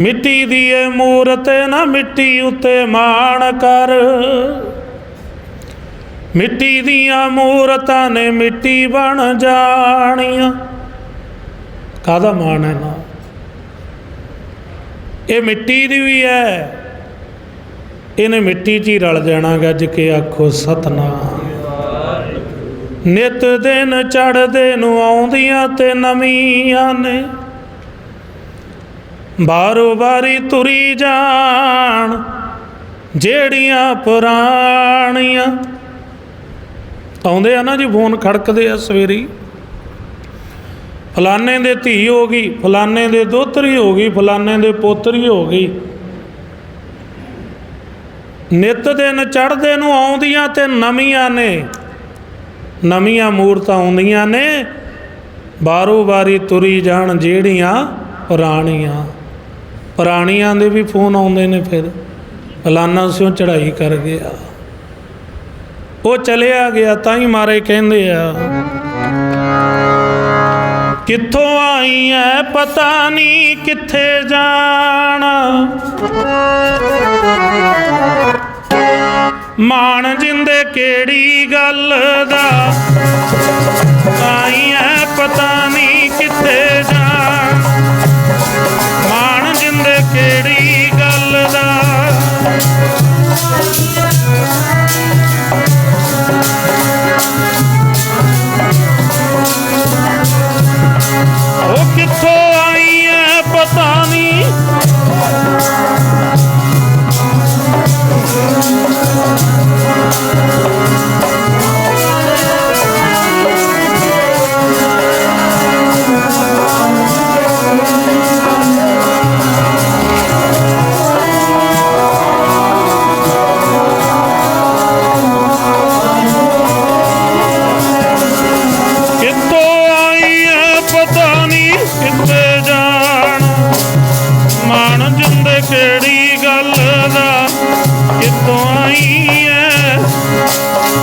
ਮਿੱਟੀ ਦੀ ਏ ਮੂਰਤ ਨਾ ਮਿੱਟੀ ਉੱਤੇ ਮਾਣ ਕਰ। ਮਿੱਟੀ ਦੀਆਂ ਮੂਰਤਾਂ ਨੇ ਮਿੱਟੀ ਬਣ ਜਾਣੀਆਂ। ਕਾਹਦਾ ਮਾਣ ਹੈ ਨਾ? ਇਹ ਮਿੱਟੀ ਦੀ ਵੀ ਹੈ। ਇਹਨੇ ਮਿੱਟੀ 'ਚ ਹੀ ਰਲ ਜਾਣਾ ਗੱਜ ਕੇ ਆਖੋ ਸਤਨਾਮ। ਨਿਤ ਦਿਨ ਚੜਦੇ ਨੂੰ ਆਉਂਦੀਆਂ ਤੇ ਨਵੀਆਂ ਨੇ। ਬਾਰੋ ਬਾਰੀ ਤੁਰੀ ਜਾਣ, ਜਿਹੜੀਆਂ ਪੁਰਾਣੀਆਂ। ਆਉਂਦੇ ਆ ਨਾ ਜੀ, ਫੋਨ ਖੜਕਦੇ ਆ ਸਵੇਰੀ। ਫਲਾਣੇ ਦੇ ਧੀ ਹੋ ਗਈ, ਫਲਾਣੇ ਦੇ ਦੋਤਰੀ ਹੋ ਗਈ, ਫਲਾਣੇ ਦੇ ਪੋਤਰੀ ਹੋ ਗਈ। ਨਿਤ ਦਿਨ ਚੜ੍ਹਦੇ ਨੂੰ ਆਉਂਦੀਆਂ ਤੇ ਨਵੀਆਂ ਨੇ। ਨਵੀਆਂ ਮੂਰਤਾਂ ਆਉਂਦੀਆਂ ਨੇ। ਬਾਰੋ ਬਾਰੀ ਤੁਰੀ ਜਾਣ, ਜਿਹੜੀਆਂ ਪੁਰਾਣੀਆਂ। ਪੁਰਾਣੀਆਂ ਦੇ ਵੀ ਫੋਨ ਆਉਂਦੇ ਨੇ ਫਿਰ। ਫਲਾਨਾ ਸਿਓ ਚੜ੍ਹਾਈ ਕਰ ਗਿਆ। ਉਹ ਚਲਿਆ ਗਿਆ ਤਾਂ ਹੀ ਮਾਰੇ ਕਹਿੰਦੇ ਆ, ਕਿੱਥੋਂ ਆਈ ਐ ਪਤਾ ਨਹੀਂ ਕਿੱਥੇ ਜਾਣਾ। ਮਾਣ ਜਿੰਦੇ ਕਿਹੜੀ ਗੱਲ ਦਾ? ਆਈ ਐ ਪਤਾ Look at.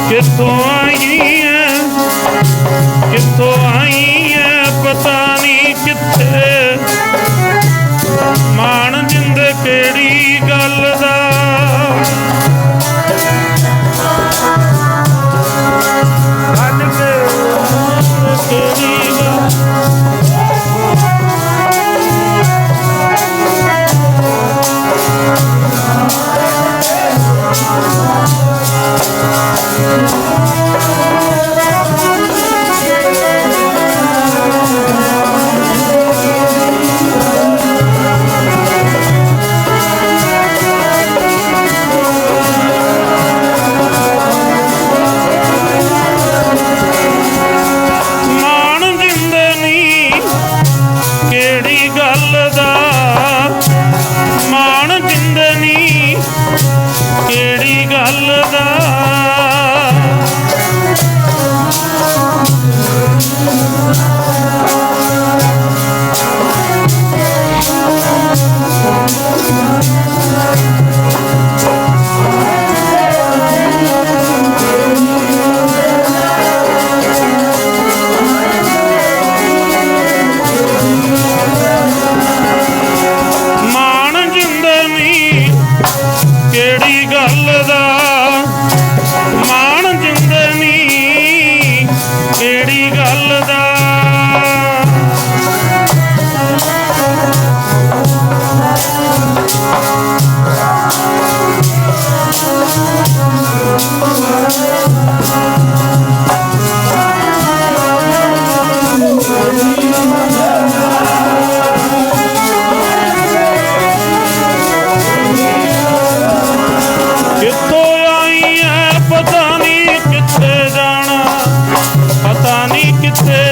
ਕਿੱਥੋਂ ਆਈ ਐ ਕਿੱਥੋਂ ਆਈ ਐ ਪਤਾ ਨਹੀਂ ਕਿੱਥੇ ah, Yeah.